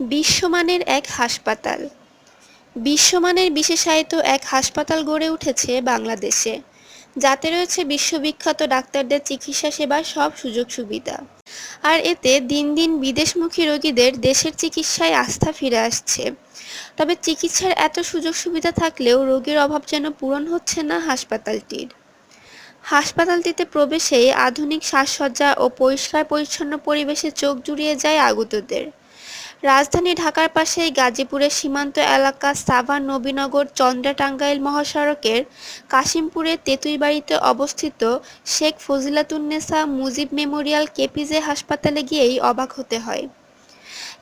বিশ্বমানের এক হাসপাতাল। বিশ্বমানের বিশেষায়িত এক হাসপাতাল গড়ে উঠেছে বাংলাদেশে, যাতে রয়েছে বিশ্ববিখ্যাত ডাক্তারদের চিকিৎসা সেবার সব সুযোগ সুবিধা। আর এতে দিন দিন বিদেশমুখী রোগীদের দেশের চিকিৎসায় আস্থা ফিরে আসছে। তবে চিকিৎসার এত সুযোগ সুবিধা থাকলেও রোগীর অভাব যেন পূরণ হচ্ছে না হাসপাতালটির। হাসপাতালটিতে প্রবেশেই আধুনিক সাজসজ্জা ও পরিষ্কার পরিচ্ছন্ন পরিবেশে চোখ জুড়িয়ে যায় আগতদের। রাজধানী ঢাকার পাশেই গাজীপুরের সীমান্ত এলাকা সাভার নবীনগর চন্দ্রা টাঙ্গাইল মহাসড়কের কাশিমপুরের তেঁতুইবাড়িতে অবস্থিত শেখ ফজিলাতুন্নেসা মুজিব মেমোরিয়াল কেপিজে হাসপাতালে গিয়েই অবাক হতে হয়।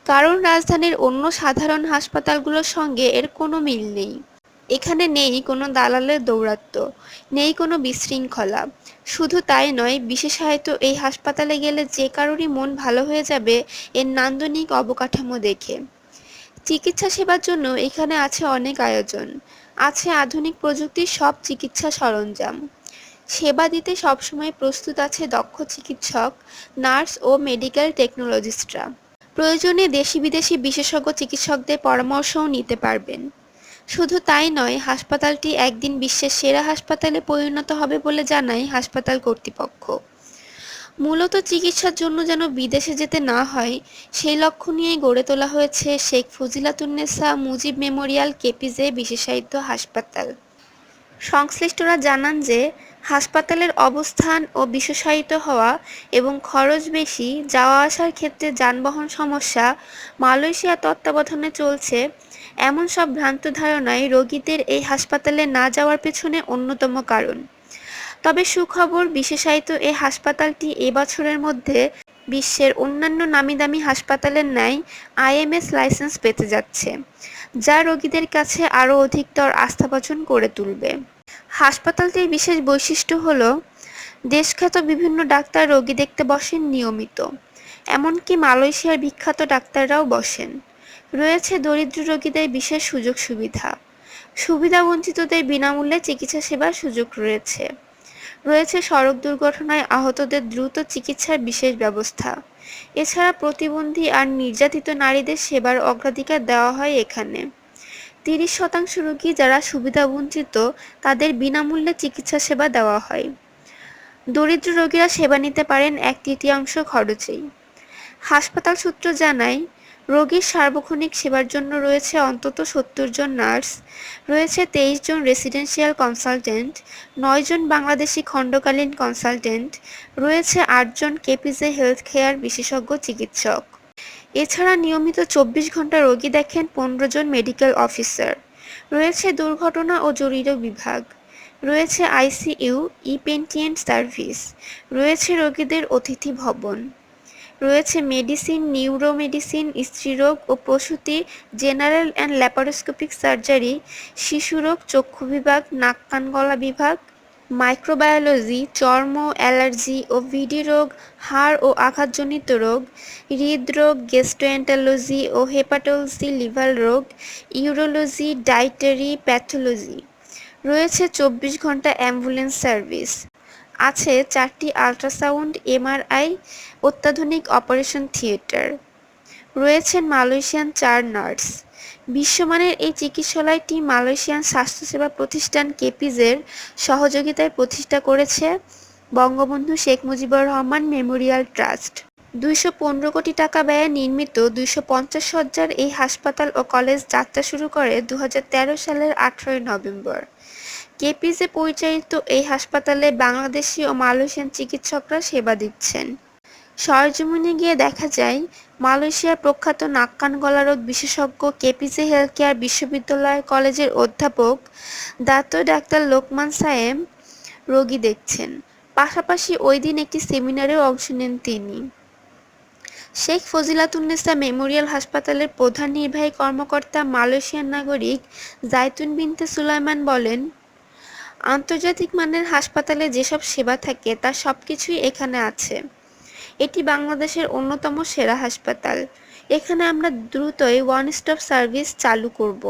কারণ রাজধানীর অন্য সাধারণ হাসপাতালগুলোর সঙ্গে এর কোনো মিল নেই। এখানে নেই কোনো দালালের দৌরাত্ম্য, নেই কোনো বিশৃঙ্খলা। শুধু তাই নয়, বিশেষায়িত এই হাসপাতালে গেলে যে কারোরই মন ভালো হয়ে যাবে এর নান্দনিক অবকাঠামো দেখে। চিকিৎসা সেবার জন্য এখানে আছে অনেক আয়োজন। আছে আধুনিক প্রযুক্তির সব চিকিৎসা সরঞ্জাম। সেবা দিতে সবসময় প্রস্তুত আছে দক্ষ চিকিৎসক, নার্স ও মেডিকেল টেকনোলজিস্টরা। প্রয়োজনে দেশি বিদেশি বিশেষজ্ঞ চিকিৎসকদের পরামর্শও নিতে পারবেন। শুধু তাই নয়, হাসপাতালটি একদিন বিশ্বের সেরা হাসপাতালে পরিণত হবে বলে জানায় হাসপাতাল কর্তৃপক্ষ। মূলত চিকিৎসার জন্য যেন বিদেশে যেতে না হয়, সেই লক্ষ্য নিয়েই গড়ে তোলা হয়েছে শেখ ফজিলাতুন্নেসা মুজিব মেমোরিয়াল কেপিজে বিশেষায়িত হাসপাতাল। সংশ্লিষ্টরা জানান যে, হাসপাতালের অবস্থান ও বিশেষায়িত হওয়া এবং খরচ বেশি, যাওয়া আসার ক্ষেত্রে যানবাহন সমস্যা, মালয়েশিয়া তত্ত্বাবধানে চলছে এমন সব ভ্রান্ত ধারণাই রোগীদের এই হাসপাতালে না যাওয়ার পেছনে অন্যতম কারণ। তবে সুখবর বিশেষায়িত এই হাসপাতালটি এবছরের মধ্যে বিশ্বের অন্যান্য নামিদামি হাসপাতালের ন্যায় আইএমএস লাইসেন্স পেতে যাচ্ছে, যা রোগীদের কাছে আরও অধিকতর আস্থাভাজন করে তুলবে। হাসপাতালটির বিশেষ বৈশিষ্ট্য হল, দেশখ্যাত বিভিন্ন ডাক্তার রোগী দেখতে বসেন নিয়মিত, এমনকি মালয়েশিয়ার বিখ্যাত ডাক্তাররাও বসেন। রয়েছে দরিদ্র রোগীদের বিশেষ সুযোগ সুবিধা। সুবিধাবঞ্চিতদের বিনামূল্যে চিকিৎসা সেবার সুযোগ রয়েছে। রয়েছে সড়ক দুর্ঘটনায় আহতদের দ্রুত চিকিৎসার বিশেষ ব্যবস্থা। এছাড়া প্রতিবন্ধী আর নির্যাতিত নারীদের সেবার অগ্রাধিকার দেওয়া হয় এখানে। তিরিশ শতাংশ রোগী যারা সুবিধাবঞ্চিত তাদের বিনামূল্যে চিকিৎসা সেবা দেওয়া হয়। দরিদ্র রোগীরা সেবা নিতে পারেন এক তৃতীয়াংশ খরচেই। হাসপাতাল সূত্র জানায় রোগীর সার্বক্ষণিক সেবার জন্য রয়েছে অন্তত সত্তর জন নার্স, রয়েছে তেইশ জন রেসিডেন্সিয়াল কনসালটেন্ট, নয় জন বাংলাদেশি খণ্ডকালীন কনসালটেন্ট, রয়েছে আটজন কেপিজে হেলথ কেয়ার বিশেষজ্ঞ চিকিৎসক। এছাড়া নিয়মিত চব্বিশ ঘণ্টা রোগী দেখেন পনেরো জন মেডিকেল অফিসার। রয়েছে দুর্ঘটনা ও জরুরি বিভাগ। রয়েছে আইসিইউ, ইপেন্টিয়েন্ট সার্ভিস। রয়েছে রোগীদের অতিথি ভবন। রয়েছে মেডিসিন নিউরো মেডিসিন স্ত্রীরোগ ও প্রসূতি জেনারেল অ্যান্ড ল্যাপারোস্কোপিক সার্জারি শিশুরোগ চক্ষু বিভাগ, নাক কান গলা বিভাগ মাইক্রোবায়োলজি চর্ম অ্যালার্জি ও ভিডি রোগ, হাড় ও আঘাতজনিত রোগ, হৃদরোগ গেস্টোএন্টালজি ও হেপাটোলজি লিভার রোগ ইউরোলজি ডাইটারি প্যাথোলজি রয়েছে চব্বিশ ঘণ্টা অ্যাম্বুলেন্স সার্ভিস আছে চারটি আল্ট্রাসাউন্ড, এমআরআই, অত্যাধুনিক অপারেশন থিয়েটার। রয়েছেন মালয়েশিয়ান চার নার্স। বিশ্বমানের এই চিকিৎসালয়টি মালয়েশিয়ান স্বাস্থ্যসেবা প্রতিষ্ঠান কেপিজের সহযোগিতায় প্রতিষ্ঠা করেছে বঙ্গবন্ধু শেখ মুজিবুর রহমান মেমোরিয়াল ট্রাস্ট। দুইশো পনেরো কোটি টাকা ব্যয়ে নির্মিত দুইশো পঞ্চাশ সজ্জার এই হাসপাতাল ও কলেজ যাত্রা শুরু করে দু হাজার তেরো সালের আঠারোই নভেম্বর। কেপিজে পরিচালিত এই হাসপাতালে বাংলাদেশি ও মালয়েশিয়ান চিকিৎসকরা সেবা দিচ্ছেন। সরজমিনে গিয়ে দেখা যায়, মালয়েশিয়ার প্রখ্যাত নাক কান গলা রোগ বিশেষজ্ঞ কেপিসি হেলথ কেয়ার বিশ্ববিদ্যালয় কলেজের অধ্যাপক দাত ডাক্তার লোকমান সায়েম রোগী দেখছেন। পাশাপাশি ওই দিন একটি সেমিনারেও অংশ নেন তিনি। শেখ ফজিলাতুন্নেসা মেমোরিয়াল হাসপাতালের প্রধান নির্বাহী কর্মকর্তা মালয়েশিয়ান নাগরিক জাইতুন বিনতে সুলাইমান বলেন আন্তর্জাতিক মানের হাসপাতালে যেসব সেবা থাকে তার সব কিছুই এখানে আছে। এটি বাংলাদেশের অন্যতম সেরা হাসপাতাল। এখানে আমরা দ্রুতই ওয়ান স্টপ সার্ভিস চালু করব।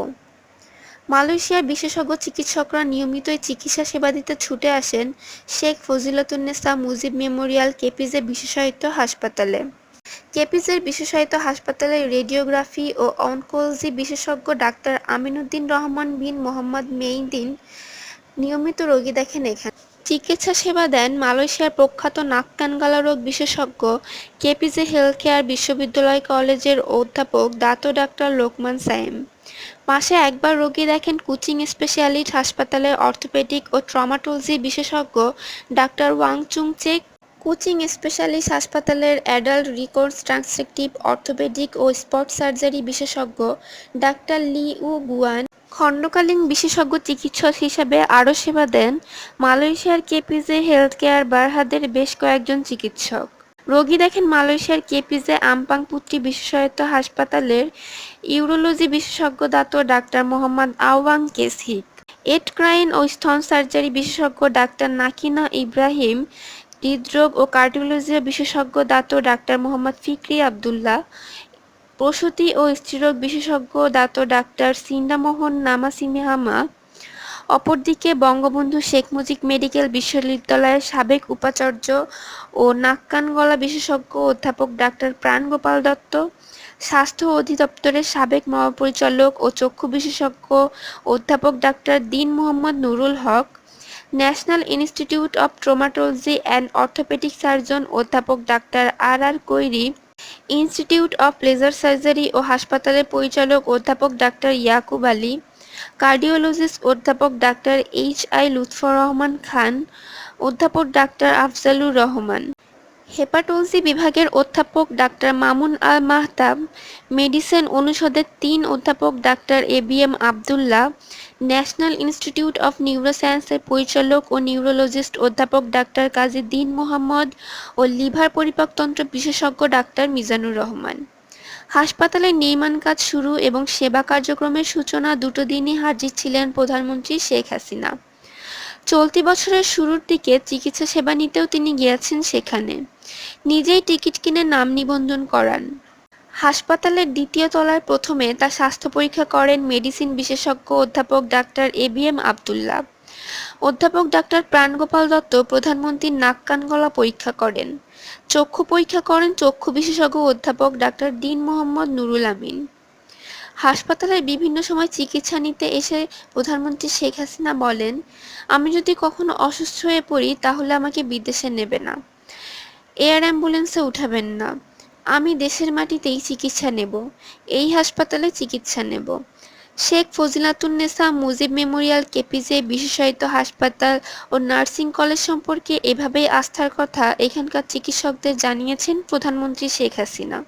মালয়েশিয়ার বিশেষজ্ঞ চিকিৎসকরা নিয়মিতই চিকিৎসা সেবা দিতে ছুটে আসেন শেখ ফজিলতুন্নেসা মুজিব মেমোরিয়াল কেপিজে বিশেষায়িত হাসপাতালে। কেপিজের বিশেষায়িত হাসপাতালে রেডিওগ্রাফি ও অনকোলজি বিশেষজ্ঞ doctor Aminuddin Rahman bin Mohammad Meidin নিয়মিত রোগী দেখেন এখানে। চিকিৎসা সেবা দেন মালয়েশিয়ার প্রখ্যাত নাক কান গলা রোগ বিশেষজ্ঞ কেপিজে হেলথ কেয়ার বিশ্ববিদ্যালয় কলেজের অধ্যাপক দাতো ডাক্তার লোকমান সাইম। মাসে একবার রোগী দেখেন কুচিং স্পেশালিস্ট হাসপাতালের অর্থোপেডিক ও ট্রমাটোলজি বিশেষজ্ঞ doctor Wong Chung Chek Kuching specialist হাসপাতালের অ্যাডাল্ট রিকোর্স রিকনস্ট্রাকটিভ অর্থোপেডিক ও স্পট সার্জারি বিশেষজ্ঞ ডাক্তার লি উ গুয়ান খণ্ডকালীন বিশেষজ্ঞ চিকিৎসক হিসেবে আরও সেবা দেন মালয়েশিয়ার কেপিজে হেলথ কেয়ার বারহাদের বেশ কয়েকজন চিকিৎসক। রোগী দেখেন মালয়েশিয়ার কেপিজে আমপাং পুত্রি বিশেষায়িত হাসপাতালের ইউরোলজি বিশেষজ্ঞ দাত ডাক্তার মোহাম্মদ আওয়াং কেসহিক এডক্রাইন ও স্তন সার্জারি বিশেষজ্ঞ ডাক্তার নাকিনা ইব্রাহিম, হৃদরোগ ও কার্ডিওলজি বিশেষজ্ঞ দাত ডাক্তার মোহাম্মদ ফিকরি আবদুল্লাহ প্রসূতি ও স্ত্রীরোগ বিশেষজ্ঞ দাত ডাক্তার সিন্দামোহন নামাসিমিহামা, অপরদিকে বঙ্গবন্ধু শেখ মুজিব মেডিকেল বিশ্ববিদ্যালয়ের সাবেক উপাচার্য ও নাক কান গলা বিশেষজ্ঞ অধ্যাপক ডাক্তার প্রাণগোপাল দত্ত, স্বাস্থ্য অধিদপ্তরের সাবেক মহাপরিচালক ও চক্ষু বিশেষজ্ঞ অধ্যাপক doctor Din Mohammad Nurul Haque, national institute of traumatology and orthopaedic surgeon অধ্যাপক doctor R R Kairi institute of laser surgery ও হাসপাতালের পরিচালক অধ্যাপক ডাক্তার ইয়াকুব আলী, কার্ডিওলজিস্ট অধ্যাপক doctor H I Lutfar Rahman Khan, অধ্যাপক ডাক্তার আফজালুর রহমান। হেপাটোলজি বিভাগের অধ্যাপক ডাক্তার মামুন আল মাহতাব, মেডিসিন অনুষদের তিন অধ্যাপক doctor A B M Abdullah national institute of নিউরোসায়েন্সের পরিচালক ও নিউরোলজিস্ট অধ্যাপক ডাক্তার কাজী দিন মোহাম্মদ ও লিভার পরিপাকতন্ত্র বিশেষজ্ঞ ডাক্তার মিজানুর রহমান। হাসপাতালের নির্মাণ কাজ শুরু এবং সেবা কার্যক্রমের সূচনা দুটো দিনই হাজির ছিলেন প্রধানমন্ত্রী শেখ হাসিনা। চলতি বছরের শুরুর দিকে চিকিৎসা সেবা নিতেও তিনি গিয়েছেন সেখানে। নিজেই টিকিট কিনে নাম নিবন্ধন করান। হাসপাতালের দ্বিতীয় তলায় প্রথমে তার স্বাস্থ্য পরীক্ষা করেন মেডিসিন বিশেষজ্ঞ অধ্যাপক doctor A B M Abdullah. অধ্যাপক ডাক্তার প্রাণগোপাল দত্ত প্রধানমন্ত্রীর নাক কান গলা পরীক্ষা করেন। চক্ষু পরীক্ষা করেন চক্ষু বিশেষজ্ঞ অধ্যাপক ডাক্তার দিন মোহাম্মদ নুরুল আমিন। হাসপাতালের বিভিন্ন সময় চিকিৎসা নিতে এসে প্রধানমন্ত্রী শেখ হাসিনা বলেন, আমি যদি কখনো অসুস্থ হয়ে পড়ি, তাহলে আমাকে বিদেশে নেবে না। এয়ার অ্যাম্বুলেন্সে উঠাবেন না। আমি দেশের মাটিতেই চিকিৎসা নেব, এই হাসপাতালে চিকিৎসা নেব। শেখ ফজিলাতুন্নেসা মুজিব মেমোরিয়াল কেপিজে বিশেষায়িত হাসপাতাল ও নার্সিং কলেজ সম্পর্কে এভাবেই আস্থার কথা এখানকার চিকিৎসকদের জানিয়েছেন প্রধানমন্ত্রী শেখ হাসিনা।